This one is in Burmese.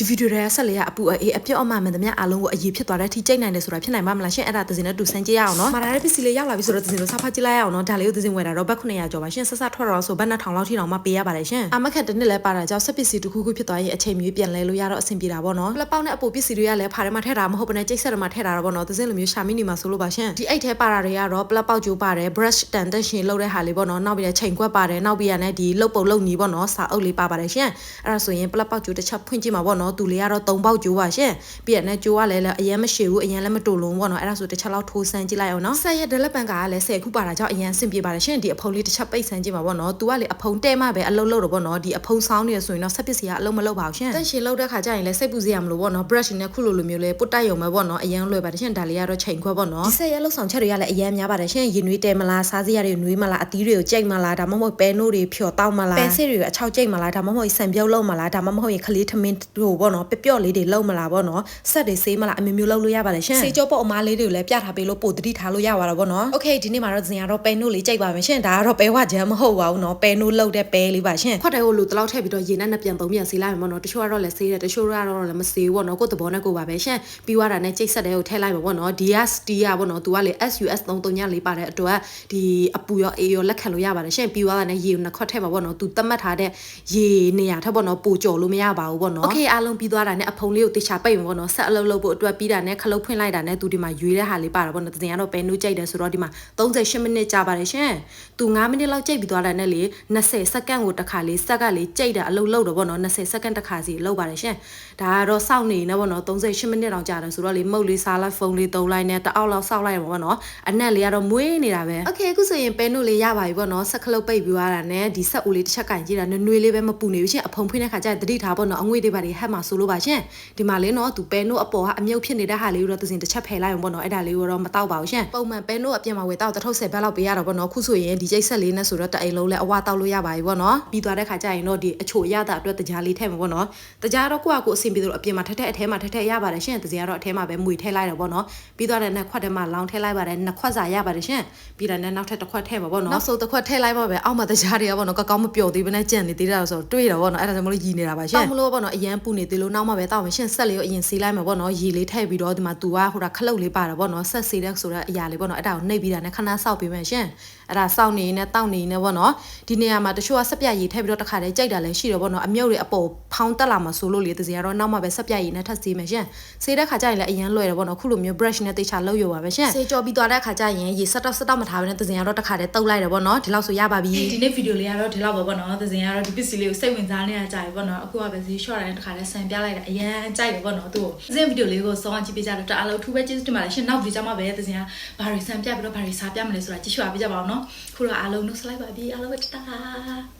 ဒီဗီဒီယိုတွေကဆက်လေရအပူအေးအပြော့အမှန်မှန်သမျှအားလုံးကိုအရေးဖြစ်သွားတဲ့အထိကြိတ်နိုင်တယ်ဆိုတာဖြစ်နိုင်ပါမလားရှင်အဲ့ဒါသစင်နဲ့တူဆန်းကြည့်ရအောင်နော်မာရာရဲ့ပစ္စည်းလေးရောက်လာပြီဆိုတော့သစင်တို့စားဖတ်ကြည့်လိုက်ရအောင်နော်ဒါလေးကိုသစင်ဝယ်တာတော့ဘတ်900ကျော်ပါရှင်ဆက်ဆက်ထွက်တော့ဆိုဘတ်2000လောက်ထိတောင်မှပေးရပါတယ်ရှင်အမခက်တစ်နှစ်လဲပါတာကြောင့်ဆက်ပစ္စည်းတစ်ခုခုဖြစ်သွားရင်အချိန်မီပြန်လဲလို့ရတော့အဆင်ပြေတာပေါ့နော်လက်ပေါက်နဲ့အပူပစ္စည်းတွေကလည်းဖားထဲမှာထည့်တာမဟုတ်ဘဲနဲ့ကြိတ်ဆက်ထဲမှာထည့်တာတော့ပေါ့နော်သစင်လိုမျိုးရှာမိနေမှာဆိုလို့ပါရှင်ဒီအိတ်ထဲပါတာတွေကတော့ပလက်ပေါက်ကျိုးပါတယ် brush တန်တက်ရှင်လုပ်တဲ့ဟာလေးပေါ့နော်နောက်ပြီးတော့ချိန်ခွက်ပါတယ်နောက်ပြီးရတဲ့ဒီလုတ်ပုံလုတ်ညီပေါ့နော်စာအုပ်လေးပါပါတယ်ရှင်အဲ့ဒါဆိုရင်ပလက်ပေါက်ကျိုးတစ်ချက်ဖွင့်ကြည့်မှာပေါ့နော်သူလေးကတော့3ပေါက်ကျိုးပါရှင်ပြီးရတဲ့ကျိုးကလည်းအရင်မရှိဘူးအရင်လည်းမတူလုံးပေါ့နော်အဲ့ဒါဆိုတစ်ချက်လောက်ထိုးဆန်းကြည့်လိုက်အောင်နော်ဆက်ရက်ဒလက်ပန်ကလည်း10ခုပါတာကြောင့်အရင်ဆင်ပြေပါတယ်ရှင်ဒီအဖုံလေးတစ်ချက်ပိတ်ဆန်းကြည့်မှာပေါ့နော်သူကလေအဖုံတဲမှပဲအလုံးလုံးတော့ပေါ့နော်ဒီအဖုံဆောင်းနေရဆိုရင်တော့ဆက်ပစ္စည်းကအလုံးမလုံးပါဘူးရှင်တန့်ရှင်လောက်တဲ့ခါကျရင်လည်းစိတ်ပူစရာမလိုပေါ့နော် brush နဲ့ခုလိုလိုမျိုးလေးပုတ်တက်ရုံပဲပေါ့နော်အရင်လွယ်ပါတယ်ရှင်ဒါလေးကတော့ချိန်ခွက်ပေါ့နော်ဒီဆက်ရက်လောက်ဆောင်ချက်တွေကလည်းအရင်များပါတယ်ရှင်ရင်နွေးတဲမလားစားစရာတွေနွေးမလားအသီးတွေကိုကြိတ်မလားဒါမှမဟုတ်ပဲနို့တွေဖြော်တောက်မလားပဲစစ်တွေကိုအချောက်ကြိတ်မလားဒါမှမဟုတ်ဆန်ပြုတ်လုံးမလားဒါမှမဟုတ်ရင်ခလေးထမင်းတို့ပေါ့နော်ပျော့လေးတွေလုံးမလားပေါ့နော်ဆက်တွေဆေးမလားအမျိုးမျိုးလုံးလို့ရပါတယ်ရှင်စေကြောပေါ့အမားလေးတွေကိုလည်းပြထားပေးလို့ပို့တတိထားလို့ရပါတော့ပေါ့နော်โอเคဒီနေ့မှာတော့ဇင်ကတော့ပဲနို့လေးကြိတ်ပါမယ်ရှင်ဒါကတော့ပဲဝဂျမ်မဟုတ်ပါဘူးနော်ပဲနို့လောက်တဲ့ပဲလေးပါရှင်ခွက်တဲ့ကိုလူတလောက်ထည့်ပြီးတော့ရေနဲ့နှစ်ပြန်သုံးပြန်ဆေးလိုက်မယ်ပေါ့နော်တချို့ကတော့လည်းဆေးတယ်တချို့ကတော့လည်းမဆေးဘူးပေါ့နော်ကိုယ့်သဘောနဲ့ကိုယ်ပါပဲရှင်ပြီးသွားတာနဲ့ကြိတ်ဆက်တဲ့ကိုထည့်လိုက်မယ်ပေါ့နော် DS D ရပေါ့နော်သူကလေ SUS 33လေးပါတဲ့အတွက်ဒီအပူရောအေးရောလက်ခံလို့ရပါတယ်ရှင်ပြီးသွားတာနဲ့ရေကိုနှစ်ခွက်ထည့်မှာပေါ့နော်သူသတ်မှတ်ထားတဲ့ရေနေရာထက်ပေါ့နော်ပိုကြော်လို့မရပါဘူးပေါ့နော်โอเคအား လုံးပြီးသွားတာနဲ့အဖုံလေးကိုတေချာပိတ်မှာပေါ့နော်ဆက်အလုပ်လုပ်ဖို့အတွက်ပြီးတာနဲ့ခလုတ်ဖွင့်လိုက်တာနဲ့သူဒီမှာရွေးတဲ့ဟာလေးပါတာပေါ့နော်တင်ကတော့ပဲနူးကြိတ်တယ်ဆိုတော့ဒီမှာ38မိနစ်ကြာပါတယ်ရှင်သူ9မိနစ်လောက်ကြိတ်ပြီးသွားတာနဲ့လေ20စက္ကန့်ကိုတစ်ခါလေးစက်ကလေးကြိတ်တာအလုပ်လုပ်တော့ပေါ့နော်20စက္ကန့်တစ်ခါစီလုပ်ပါတယ်ရှင်ဒါကတော့စောင့်နေနေပေါ့နော်38မိနစ်တောင်ကြာတယ်ဆိုတော့လေမုတ်လေးစားလိုက်ဖုန်းလေးသုံးလိုက်နဲ့တအောက်လောက်စောင့်လိုက်ပါပေါ့နော်အနက်လေးကတော့မွေးနေတာပဲโอเคအခုဆိုရင်ပဲနုလေးရပါပြီပေါ့နော်ဆက်ခလုတ်ပိတ်ပြီးသွားတာနဲ့ဒီဆက်ဦးလေးတစ်ချက်ကင်ကြည့်တာနွေနွေလေးပဲမပူနေဘူးရှင်အဖုံဖွင့်တဲ့ခါကျရင်တတိထားပေါ့နော်အငွေတွေပါတွေဟက် မှာဆိုလို့ပါရှင်ဒီမှာလေးနော်သူပဲနုအပေါ်ကအမြုပ်ဖြစ်နေတဲ့ဟာလေးကိုတော့သူစင်တစ်ချက်ဖယ်လိုက်အောင်ပေါ့နော်အဲ့ဒါလေးကိုတော့မတောက်ပါဘူးရှင်ပုံမှန်ပဲနုအပြင်မှာဝယ်တောက်တထုပ်10ဘက်လောက်ပေးရတော့ပေါ့နော်ခုဆိုရင်ဒီကျိတ်ဆက်လေးနဲ့ဆိုတော့တအိမ်လုံးလဲအဝတောက်လို့ရပါပြီပေါ့နော်ပြီးသွားတဲ့ခါကျရင်တော့ဒီအချိုရတာအတွက်တကြားလေးထည့်မှာပေါ့နော်တကြားတော့ကိုယ့်အကိုအဆင်ပြေလို့အပြင်မှာထက်ထက်အထဲမှာထက်ထက်ရပါတယ်ရှင်တကြားတော့အထဲမှာပဲမွေထည့်လိုက်တော့ပေါ့နော်ပြီးသွားတဲ့နှစ်ခွက်ထဲမှာလောင်းထည့်လိုက်ပါတယ်နှစ်ခွက်စာရပါတယ်ရှင်ပြီးတော့နောက်ထပ်တစ်ခွက်ထည့်မှာပေါ့နော်နောက်ဆုံးတစ်ခွက်ထည့်လိုက်ပါပဲအောက်မှာတကြားတွေကပေါ့နော်ကောက်ကောက်မပျော်သေးဘဲနဲ့ကြံနေသေးတာဆိုတော့တွေးတော့ပေါ့နော်အဲ့ဒါကြောင့်မလို့ရည်နေတာပါရှင်တောက်မလို့ပေါ့နော်အရန်ပူနေသေးလို့နောက်မှပဲတောက်မယ်ရှင်ဆက်လေးကိုအရင်ဆေးလိုက်မှာပေါ့နော်ရေလေးထည့်ပြီးတော့ဒီမှာသူကဟိုတာခလုတ်လေးပါတာပေါ့နော်ဆက်ဆေးတဲ့ဆိုတဲ့အရာလေးပေါ့နော်အဲ့ဒါကိုနှိပ်ပြီးတာနဲ့ခဏစောက်ပေးမယ်ရှင်အဲ့ဒါစောက်နေနေတောက်နေနေပေါ့နော်ဒီနေရာမှာတချို့ကဆက်ပြရည်ထည့်ပြီးတော့တစ်ခါတည်းကြိုက်တာလည်းရှိတော့ပေါ့နော်အမြုပ်တွေအပေါ်ဖောင်းတက်လာမှာဆိုလို့လေတစီကတော့နောက်မှပဲဆက်ပြရည်နဲ့ထပ်ဆေးမယ်ရှင်ဆေးတဲ့ခါကျရင်လည်းအရင်လွယ်တယ်ပေါ့နော်ခုလိုမျိုး brush နဲ့တေချာလုပ်ရပါပဲရှင်ဆေးကြောပြီးသွားတဲ့ခါကျရင်ရေဆက်တော့ဆက်တော့မထားဘဲနဲ့တစီကတော့တစ်ခါတည်းတုပ်လိုက်တယ်ပေါ့နော်ဒီလောက်ဆိုရပါပြီဒီနေ့ဗီဒီယိုလေးကတော့ဒီလောက်ပါပေါ့နော်သစင်ကတော့ဒီပစ္စည်းလေးကိုစိတ်ဝင်စားနေတာကြာပြီပေါ့နော်အခုကပဲဈေး short တိုင်းတစ်ခါလဲဆန်ပြလိုက်တာအရန်ကြိုက်တယ်ပေါ့နော်သူ့ကိုသစင်ဗီဒီယိုလေးကိုစောင့်ကြည့်ပေးကြတော့တအားလုံးအထူးပဲကျေးဇူးတင်ပါတယ်ရှင်နောက်ဗီဒီယိုကြမှာပဲသစင်ကဘာတွေဆန်ပြပြီးတော့ဘာတွေစားပြမလဲဆိုတာကြည့်ရှုအားပေးကြပါအောင်နော်ခုတော့အားလုံးနှုတ်ဆက်လိုက်ပါပြီအားလုံးပဲတတာ